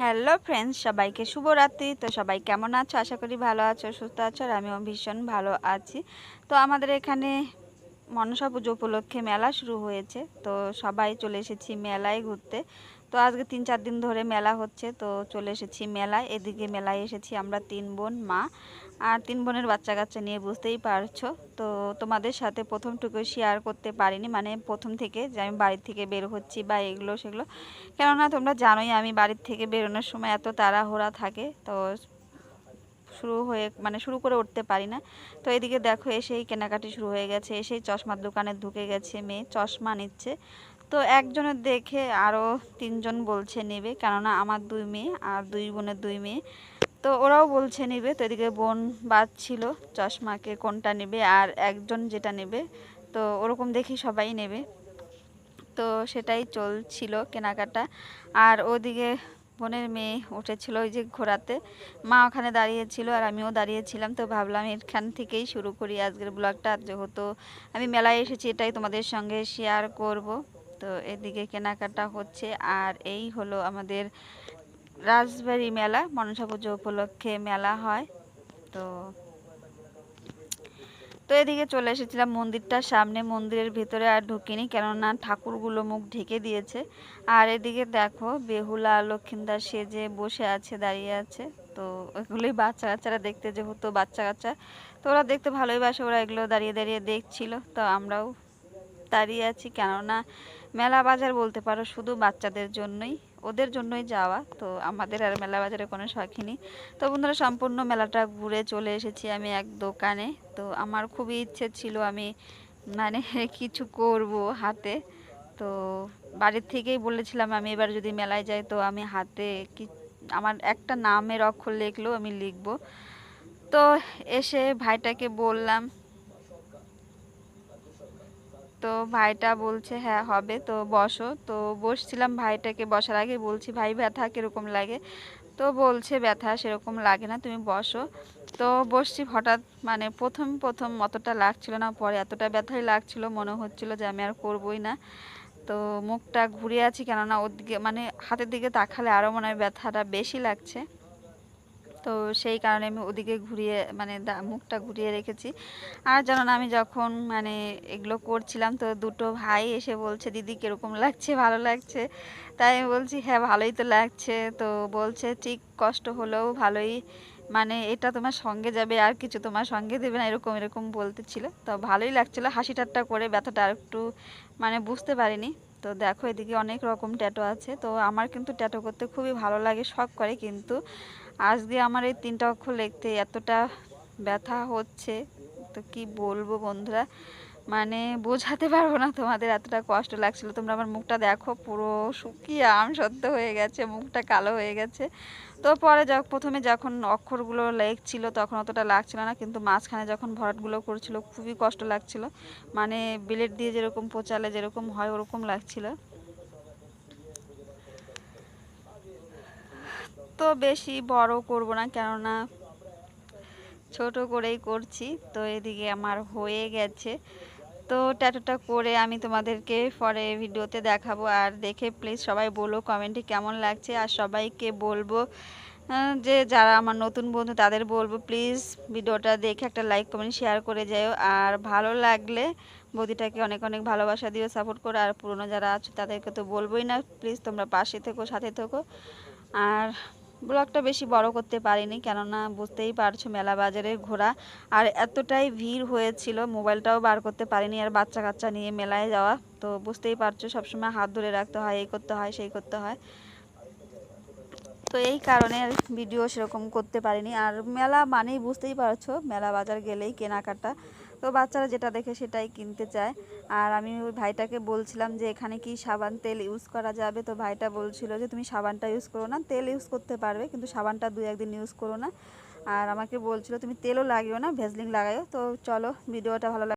Hello friends, সবাইকে শুভরাত্রি। তো সবাই কেমন আছো? আশা করি ভালো আছো, সুস্থ আছো, আর আমিও ভীষণ ভালো আছি। তো আমাদের এখানে মনসা পুজো উপলক্ষে মেলা শুরু হয়েছে। তো সবাই চলে এসেছি মেলায় ঘুরতে। তো আজকে তিন, চার দিন ধরে মেলা হচ্ছে, তো চলে এসেছি মেলায়। এদিকে মেলায় এসেছি আমরা তিন বোন, মা আর তিন বোনের বাচ্চা কাচ্চা নিয়ে, বুঝতেই পারছ? তো তোমাদের সাথে প্রথমটুকু শেয়ার করতে পারিনি মানে প্রথম থেকে যে আমি বাড়ির থেকে বের হচ্ছি বা এগুলো সেগুলো। কেননা তোমরা জানোই আমি বাড়ির থেকে বেরোনোর সময় এত তাড়াহুড়া থাকে, তো শুরু হয়ে মানে শুরু করে উঠতে পারি না। তো এদিকে দেখো, এসেই কেনাকাটি শুরু হয়ে গেছে, এসেই চশমার দোকানে ঢুকে গেছে মেয়ে, চশমা নিচ্ছে। তো একজনের দেখে আরও তিনজন বলছে নেবে, কেননা আমার দুই মেয়ে আর দুই বোনের দুই মেয়ে। তো ওরাও বলছে নেবে, তো এদিকে বোন বাদ ছিল চশমাকে কোনটা নেবে আর একজন যেটা নেবে। তো ওরকম দেখি সবাই নেবে। তো সেটাই চলছিল কেনাকাটা। আর ওদিকে বোনের মেয়ে উঠেছিল ওই যে ঘোরাতে মা ওখানে দাঁড়িয়েছিল আর আমিও দাঁড়িয়েছিলাম। তো ভাবলাম এখান থেকেই শুরু করি আজকের ব্লগটা। যেহেতু আমি মেলায় এসেছি, এটাই তোমাদের সঙ্গে শেয়ার করব। তো এদিকে কেনাকাটা হচ্ছে। আর এই হলো আমাদের রাজবাড়ি মেলা, মনসা পুজো উপলক্ষে মেলা হয়। তো তো এদিকে চলে এসেছিলাম মন্দিরটার সামনে। মন্দিরের ভিতরে আর ঢুকিনি, কেননা ঠাকুরগুলো মুখ ঢেকে দিয়েছে। আর এদিকে দেখো, বেহুলা, লক্ষিন্দার সেজে বসে আছে, দাঁড়িয়ে আছে। তো ওইগুলোই বাচ্চা কাচ্চারা দেখতে, যেহেতু বাচ্চা কাচ্চা, তো ওরা দেখতে ভালোই বাসে। ওরা এগুলো দাঁড়িয়ে দাঁড়িয়ে দেখছিল। তো আমরাও দাঁড়িয়ে আছি, কেননা মেলা বাজার বলতে পারো শুধু বাচ্চাদের জন্যই, ওদের জন্যই যাওয়া, তো আমাদের আর মেলা বাজারে কোনো শখই নেই। তো বন্ধুরা, সম্পূর্ণ মেলাটা ঘুরে চলে এসেছি আমি এক দোকানে, তো আমার খুবই ইচ্ছে ছিল আমি মানে কিছু করব হাতে। তো বাড়ির থেকেই বলেছিলাম আমি এবার যদি মেলায় যাই, তো আমি হাতে কি, আমার একটা নামের অক্ষর লিখলেও আমি লিখব। তো এসে ভাইটাকে বললাম তো ভাইটা বলছে হ্যাঁ হবে, তো বসো। তো বসছিলাম ভাইটাকে বসার আগে, বলছি, ভাই, ব্যথা কীরকম লাগে? তো বলছে, ব্যথা সেরকম লাগে না, তুমি বসো। তো বসছি, হঠাৎ মানে প্রথম প্রথম অতটা লাগছিল না, পরে এতটা ব্যথাই লাগছিল, মনে হচ্ছিল যে আমি আর করবই না। তো মুখটা ঘুরে আছি, কেননা ওর দিকে মানে হাতের দিকে তাকালে আরও মনে হয় ব্যথাটা বেশি লাগছে। তো সেই কারণে আমি ওদিকে ঘুরিয়ে মানে মুখটা ঘুরিয়ে রেখেছি। আর জানো না, আমি যখন মানে এগুলো করছিলাম তো দুটো ভাই এসে বলছে, দিদি, কীরকম লাগছে? ভালো লাগছে? তাই আমি বলছি হ্যাঁ ভালোই তো লাগছে। তো বলছে, ঠিক, কষ্ট হলেও ভালোই। মানে এটা তোমার সঙ্গে যাবে, আর কিছু তোমার সঙ্গে দেবে না। এরকম এরকম বলতেছিল। তো ভালোই লাগছিল, হাসি ঠাট্টা করে ব্যথাটা আর একটু মানে বুঝতে পারিনি। তো দেখো, এদিকে অনেক রকম ট্যাটো আছে। তো আমার কিন্তু ট্যাটো করতে খুবই ভালো লাগে, শখ করে কিন্তু। আজকে আমার এই তিনটা অক্ষর লিখতে এতটা ব্যথা হচ্ছে, তো কি বলব বন্ধুরা? মানে বোঝাতে পারব না তোমাদের এতটা কষ্ট লাগছিল। তোমরা আমার মুখটা দেখো, পুরো শুকিয়ে আম সত্য হয়ে গেছে, মুখটা কালো হয়ে গেছে। তো পরে যখন প্রথমে যখন অক্ষরগুলো লেখছিল তখন অতটা লাগছিল না, কিন্তু মাঝখানে যখন ভরাটগুলো করছিল খুবই কষ্ট লাগছিল। মানে বিলেট দিয়ে যেরকম পোচালে যেরকম হয় ওরকম লাগছিল। তো বেশি বড় করব না, কেননা ছোট করেই করছি। তো এদিকে আমার হয়ে গেছে। তো ট্যাটুটা করে আমি তোমাদেরকে পরে ভিডিওতে দেখাবো। আর দেখে প্লিজ সবাই বলো কমেন্টে কেমন লাগছে। আর সবাইকে বলব যে যারা আমার নতুন বন্ধু তাদের বলব প্লিজ ভিডিওটা দেখে একটা লাইক কমেন্ট শেয়ার করে যাও আর ভালো লাগলে বদিটাকে অনেক অনেক ভালোবাসা দিও সাপোর্ট করো। আর পুরনো যারা আছো তাদেরকে তো বলবোই না প্লিজ তোমরা পাশে থেকো, সাথে থেকো। আর ব্লগটা বেশি বড় করতে পারিনি, কেননা বুঝতেই পারছ মেলা বাজারে ঘোরা, আর এতটাই ভিড় হয়েছিল, মোবাইলটাও বার করতে পারিনি, আর বাচ্চা কাচ্চা নিয়ে মেলায় যাওয়া, তো বুঝতেই পারছ সবসময় হাত ধরে রাখতে হয় এই করতে হয়, সেই করতে হয়। তো এই কারণে ভিডিও সেরকম করতে পারিনি। আর মেলা মানেই বুঝতেই পারছ, মেলা বাজার গেলেই কেনাকাটা। তো বাচ্চারা যেটা দেখে সেটাই কিনতে চায়। আর আমি ওই ভাইটাকে বলছিলাম যে, এখানে কি সাবান তেল ইউজ করা যাবে? তো ভাইটা বলছিল যে, তুমি সাবানটা ইউজ করো না, তেল ইউজ করতে পারবে, কিন্তু সাবানটা দু একদিন ইউজ করো না। আর আমাকে বলছিল, তুমি তেলও লাগিও না, ভেজলিং লাগাইও। তো চলো, ভিডিওটা ভালো